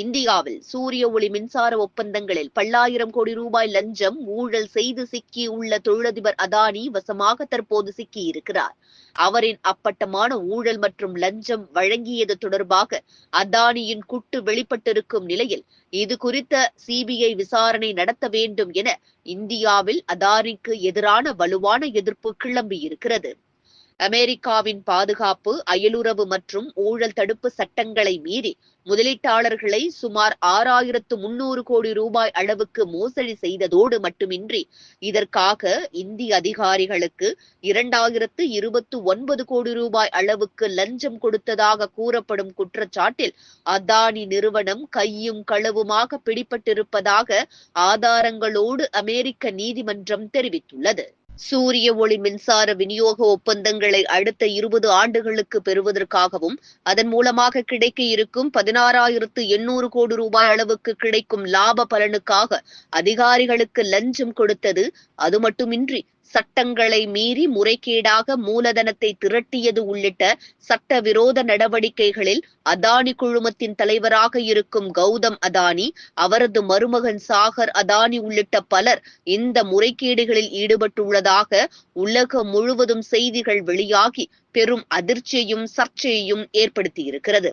இந்தியாவில் சூரிய ஒளி மின்சார ஒப்பந்தங்களில் பல்லாயிரம் கோடி ரூபாய் லஞ்சம் ஊழல் செய்து சிக்கியுள்ள தொழிலதிபர் அதானி வசமாக தற்போது சிக்கியிருக்கிறார். அவரின் அப்பட்டமான ஊழல் மற்றும் லஞ்சம் வழங்கியது தொடர்பாக அதானியின் குட்டு வெளிப்பட்டிருக்கும் நிலையில் இது குறித்த சிபிஐ விசாரணை நடத்த வேண்டும் என இந்தியாவில் அதானிக்கு எதிரான வலுவான எதிர்ப்பு கிளம்பியிருக்கிறது. அமெரிக்காவின் பாதுகாப்பு அயலுறவு மற்றும் ஊழல் தடுப்பு சட்டங்களை மீறி முதலீட்டாளர்களை சுமார் ஆறாயிரத்து முன்னூறு கோடி ரூபாய் அளவுக்கு மோசடி செய்ததோடு மட்டுமின்றி இதற்காக இந்திய அதிகாரிகளுக்கு இரண்டாயிரத்து இருபத்து ஒன்பது கோடி ரூபாய் அளவுக்கு லஞ்சம் கொடுத்ததாக கூறப்படும் குற்றச்சாட்டில் அதானி நிறுவனம் கையும் களவுமாக பிடிபட்டிருப்பதாக ஆதாரங்களோடு அமெரிக்க நீதிமன்றம் தெரிவித்துள்ளது. சூரிய ஒளி மின்சார விநியோக ஒப்பந்தங்களை அடுத்த இருபது ஆண்டுகளுக்கு பெறுவதற்காகவும் அதன் மூலமாக கிடைக்க இருக்கும் பதினாறாயிரத்து எண்ணூறு கோடி ரூபாய் அளவுக்கு கிடைக்கும் லாப பலனுக்காக அதிகாரிகளுக்கு லஞ்சம் கொடுத்தது அது மட்டுமின்றி சட்டங்களை மீறி முறைகேடாக மூலதனத்தை திரட்டியது உள்ளிட்ட சட்டவிரோத நடவடிக்கைகளில் அதானி குழுமத்தின் தலைவராக இருக்கும் கௌதம் அதானி அவரது மருமகன் சாகர் அதானி உள்ளிட்ட பலர் இந்த முறைகேடுகளில் ஈடுபட்டுள்ளதாக உலகம் முழுவதும் செய்திகள் வெளியாகி பெரும் அதிர்ச்சியையும் சர்ச்சையையும் ஏற்படுத்தியிருக்கிறது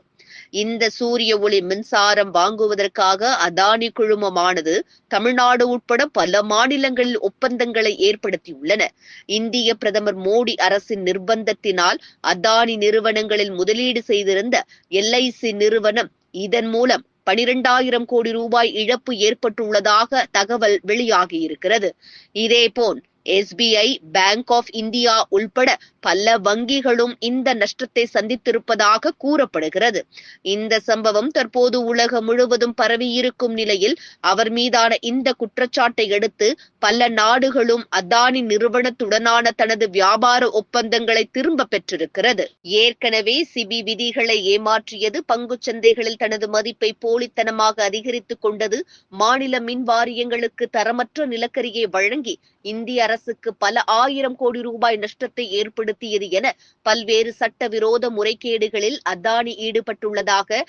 இந்த சூரிய ஒளி மின்சாரம் வாங்குவதற்காக அதானி குழுமமானது தமிழ்நாடு உட்பட பல மாநிலங்களில் ஒப்பந்தங்களை ஏற்படுத்தியுள்ளன. இந்திய பிரதமர் மோடி அரசின் நிர்பந்தத்தினால் அதானி நிறுவனங்களில் முதலீடு செய்திருந்த எல்ஐசி நிறுவனம் இதன் மூலம் பனிரெண்டாயிரம் கோடி ரூபாய் இழப்பு ஏற்பட்டுள்ளதாக தகவல் வெளியாகியிருக்கிறது. இதேபோல் எஸ்பிஐ பேங்க் ஆஃப் இந்தியா உள்பட பல வங்கிகளும் இந்த நஷ்டத்தை சந்தித்திருப்பதாக கூறப்படுகிறது. இந்த சம்பவம் தற்போது உலகம் முழுவதும் பரவியிருக்கும் நிலையில் அவர் மீதான இந்த குற்றச்சாட்டை எடுத்து பல நாடுகளும் அதானி நிறுவனத்துடனான தனது வியாபார ஒப்பந்தங்களை திரும்ப பெற்றிருக்கிறது. ஏற்கனவே சிபி விதிகளை ஏமாற்றியது பங்குச்சந்தைகளில் தனது மதிப்பை போலித்தனமாக அதிகரித்துக் கொண்டது மாநில மின் வாரியங்களுக்கு தரமற்ற நிலக்கரியை வழங்கி இந்திய அரசு அரசுக்கு பல ஆயிரம் கோடி ரூபாய் நஷ்டத்தை ஏற்படுத்தியது என பல்வேறு சட்டவிரோத முறைகேடுகளில் அதானி ஈடுபட்டுள்ளதாக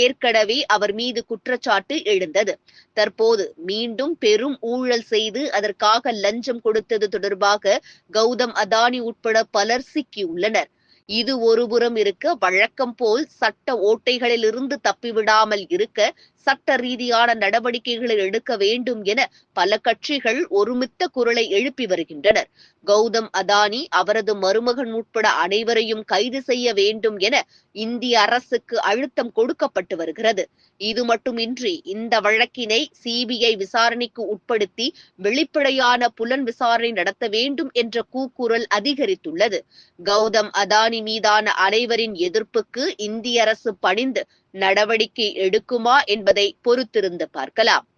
ஏற்கனவே அவர் மீது குற்றச்சாட்டு எழுந்தது. தற்போது மீண்டும் பெரும் ஊழல் செய்து அதற்காக லஞ்சம் கொடுத்தது தொடர்பாக கௌதம் அதானி உட்பட பலர் சிக்கியுள்ளனர். இது ஒருபுறம் இருக்க வழக்கம் போல் சட்ட ஓட்டைகளிலிருந்து தப்பிவிடாமல் இருக்க சட்ட ரீதியான நடவடிக்கைகளை எடுக்க வேண்டும் என பல கட்சிகள் ஒருமித்த குரலை எழுப்பி வருகின்றனர். கௌதம் அதானி அவரது மருமகன் உட்பட அனைவரையும் கைது செய்ய வேண்டும் என இந்திய அரசுக்கு அழுத்தம் கொடுக்கப்பட்டு வருகிறது. இது மட்டுமின்றி இந்த வழக்கினை சிபிஐ விசாரணைக்கு உட்படுத்தி வெளிப்படையான புலன் விசாரணை நடத்த வேண்டும் என்ற கூக்குரல் அதிகரித்துள்ளது. கௌதம் அதானி மீதான அனைவரின் எதிர்ப்புக்கு இந்திய அரசு பணிந்து நடவடிக்கை எடுக்குமா என்பதை பொறுத்திருந்து பார்க்கலாம்.